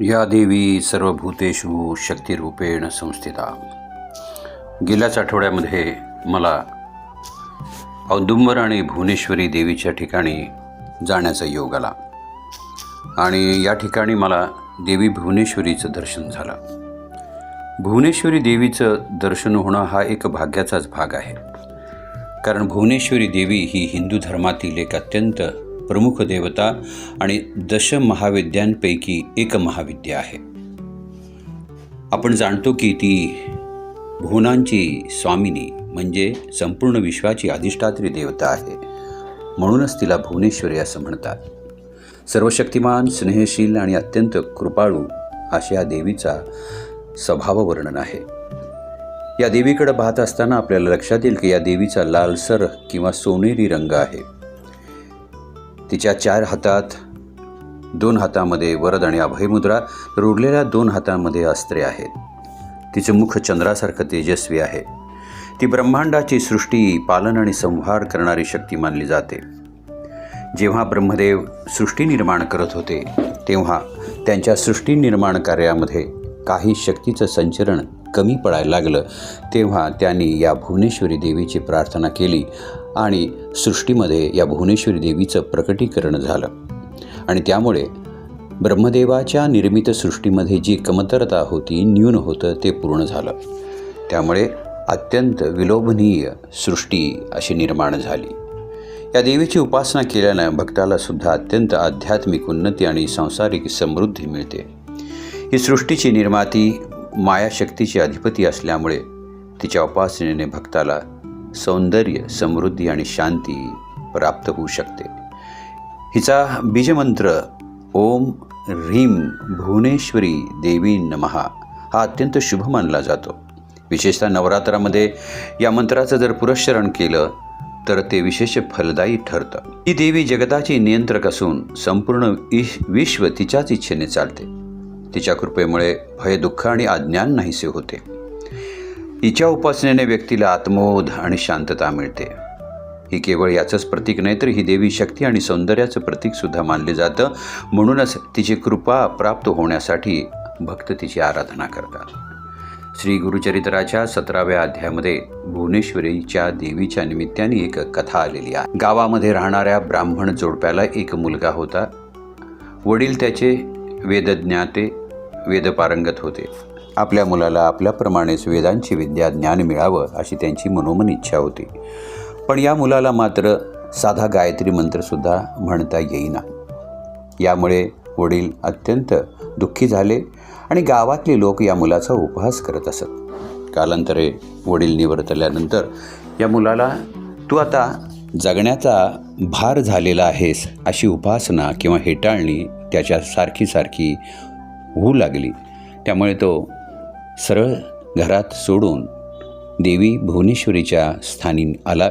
या देवी सर्वभूतेषु शक्तिरूपेण संस्थिता. गेल्याच आठवड्यामध्ये मला औदुंबर आणि भुवनेश्वरी देवीच्या ठिकाणी जाण्याचा योग आला. आणि या ठिकाणी मला देवी भुवनेश्वरीचं दर्शन झालं. भुवनेश्वरी देवीचं दर्शन होणं हा एक भाग्याचाच भाग आहे. कारण भुवनेश्वरी देवी ही हिंदू धर्मातील एक अत्यंत प्रमुख देवता आणि दश महाविद्यांपैकी एक महाविद्या आहे. आपण जाणतो की ती भुवनांची स्वामिनी म्हणजे संपूर्ण विश्वाची अधिष्ठात्री देवता आहे. म्हणूनच तिला भुवनेश्वरी असं म्हणतात. सर्वशक्तिमान स्नेहशील आणि अत्यंत कृपाळू अशा या देवीचा स्वभाव वर्णन आहे. या देवीकडे पाहत असताना आपल्याला लक्षात येईल की या देवीचा लालसर किंवा सोनेरी रंग आहे. तिच्या चार हातात दोन हातामध्ये वरद आणि अभयमुद्रा तर उरलेल्या दोन हातांमध्ये अस्त्रे आहेत. तिचं मुख चंद्रासारखं तेजस्वी आहे. ती ब्रह्मांडाची सृष्टी पालन आणि संहार करणारी शक्ती मानली जाते. जेव्हा ब्रह्मदेव सृष्टी निर्माण करत होते तेव्हा त्यांच्या सृष्टी निर्माण कार्यामध्ये काही शक्तीचं संचरण कमी पडायला लागलं. तेव्हा त्यांनी या भुवनेश्वरी देवीची प्रार्थना केली आणि सृष्टीमध्ये या भुवनेश्वरी देवीचं प्रकटीकरण झालं. आणि त्यामुळे ब्रह्मदेवाच्या निर्मित सृष्टीमध्ये जी कमतरता होती न्यून होतं ते पूर्ण झालं. त्यामुळे अत्यंत विलोभनीय सृष्टी अशी निर्माण झाली. या देवीची उपासना केल्यानं भक्ताला सुद्धा अत्यंत आध्यात्मिक उन्नती आणि सांसारिक समृद्धी मिळते. ही सृष्टीची निर्माती मायाशक्तीची अधिपती असल्यामुळे तिच्या उपासनेने भक्ताला सौंदर्य समृद्धी आणि शांती प्राप्त होऊ शकते. हिचा बीजमंत्र ओम ह्रीम भुवनेश्वरी देवी नमहा हा अत्यंत शुभ मानला जातो. विशेषतः नवरात्रामध्ये या मंत्राचं जर पुरस्चरण केलं तर ते विशेष फलदायी ठरतं. ही देवी जगताची नियंत्रक असून संपूर्ण इश विश्व तिच्याच इच्छेने चालते. तिच्या कृपेमुळे भय दुःख आणि अज्ञान नाहीसे होते. हिच्या उपासनेने व्यक्तीला आत्मोध आणि शांतता मिळते. ही केवळ याचंच प्रतीक नाही तर ही देवी शक्ती आणि सौंदर्याचं प्रतीकसुद्धा मानले जातं. म्हणूनच तिची कृपा प्राप्त होण्यासाठी भक्त तिची आराधना करतात. श्री गुरुचरित्राच्या सतराव्या अध्यायामध्ये भुवनेश्वरीच्या देवीच्या निमित्ताने एक कथा आलेली आहे. गावामध्ये राहणाऱ्या ब्राह्मण जोडप्याला एक मुलगा होता. वडील त्याचे वेदज्ञाते वेदपारंगत होते. आपल्या मुलाला आपल्याप्रमाणेच वेदांची विद्या ज्ञान मिळावं अशी त्यांची मनोमन इच्छा होती. पण या मुलाला मात्र साधा गायत्री मंत्रसुद्धा म्हणता येईना. यामुळे वडील अत्यंत दुःखी झाले आणि गावातले लोक या मुलाचा उपहास करत असत. कालांतरे वडील निवर्तल्यानंतर या मुलाला तू आता जगण्याचा भार झालेला आहेस अशी उपासना किंवा हेटाळणी त्याच्या सारखी सारखी होऊ लागली. त्यामुळे तो सरळ घरात सोडून देवी भुवनेश्वरीच्या स्थानी आला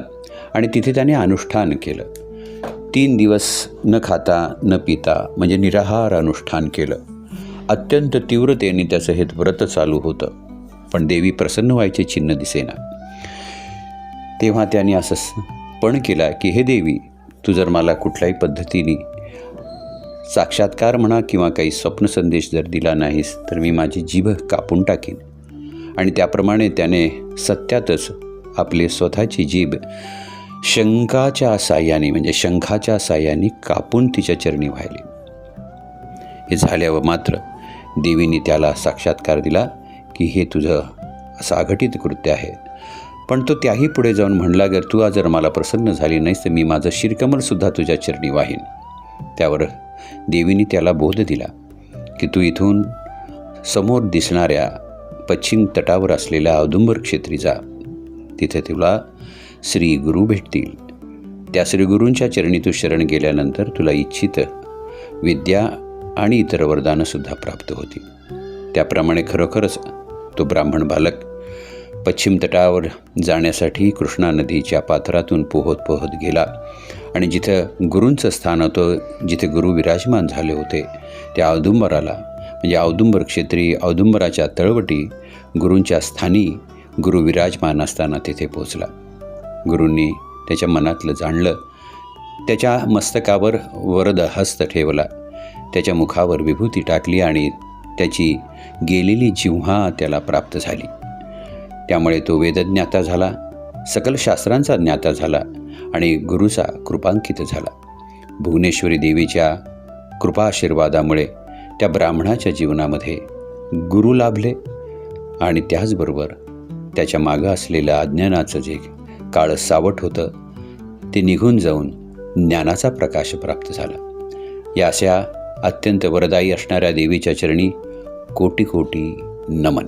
आणि तिथे त्याने अनुष्ठान केलं. तीन दिवस न खाता न पिता म्हणजे निराहार अनुष्ठान केलं. अत्यंत तीव्रतेने त्याचं हे व्रत चालू होतं पण देवी प्रसन्न व्हायचे चिन्ह दिसेना. तेव्हा त्याने असं पण केला की हे देवी तू जर मला कुठल्याही पद्धतीने साक्षात्कार म्हणा किंवा काही स्वप्न संदेश जर दिला नाहीस तर मी माझी जीभ कापून टाकीन. आणि त्याप्रमाणे त्याने सत्यातच आपली स्वतःची जीभ शंखाच्या साह्याने म्हणजे शंखाच्या साह्याने कापून तिच्या चरणी वाहिली. हे झाल्यावर मात्र देवीने त्याला साक्षात्कार दिला की हे तुझं असं अघटित कृत्य आहे. पण तो त्याही पुढे जाऊन म्हणला गर तू जर मला प्रसन्न झाली नाहीस तर मी माझं शिरकमलसुद्धा तुझ्या चरणी वाहीन. त्यावर देवीने त्याला बोध दिला की तू इथून समोर दिसणाऱ्या पश्चिम तटावर असलेल्या औदुंबर क्षेत्री जा. तिथे तुला श्री गुरु भेटतील. त्या श्रीगुरूंच्या चरणी तू शरण गेल्यानंतर तुला इच्छित विद्या आणि इतर वरदानंसुद्धा प्राप्त होती त्याप्रमाणे खरोखरच तो ब्राह्मण बालक पश्चिम तटावर जाण्यासाठी कृष्णा नदीच्या पात्रातून पोहत पोहत गेला. आणि जिथं गुरूंचं स्थान होतं जिथे गुरु विराजमान झाले होते त्या औदुंबराला म्हणजे औदुंबर क्षेत्री औदुंबराच्या तळवटी गुरूंच्या स्थानी गुरु विराजमान असताना तिथे पोचला गुरूंनी त्याच्या मनातलं जाणलं त्याच्या मस्तकावर वरद हस्त ठेवला त्याच्या मुखावर विभूती टाकली आणि त्याची गेलेली जिव्हा त्याला प्राप्त झाली. त्यामुळे तो वेदज्ञाता झाला सकल शास्त्रांचा ज्ञाता झाला आणि गुरुचा कृपांकित झाला. भुवनेश्वरी देवीच्या कृपाशीर्वादामुळे त्या ब्राह्मणाच्या जीवनामध्ये गुरु लाभले आणि त्याचबरोबर त्याच्या मागं असलेलं अज्ञानाचं जे काळं सावट होतं ते निघून जाऊन ज्ञानाचा प्रकाश प्राप्त झाला. या अशा अत्यंत वरदायी असणाऱ्या देवीच्या चरणी कोटी कोटी नमन.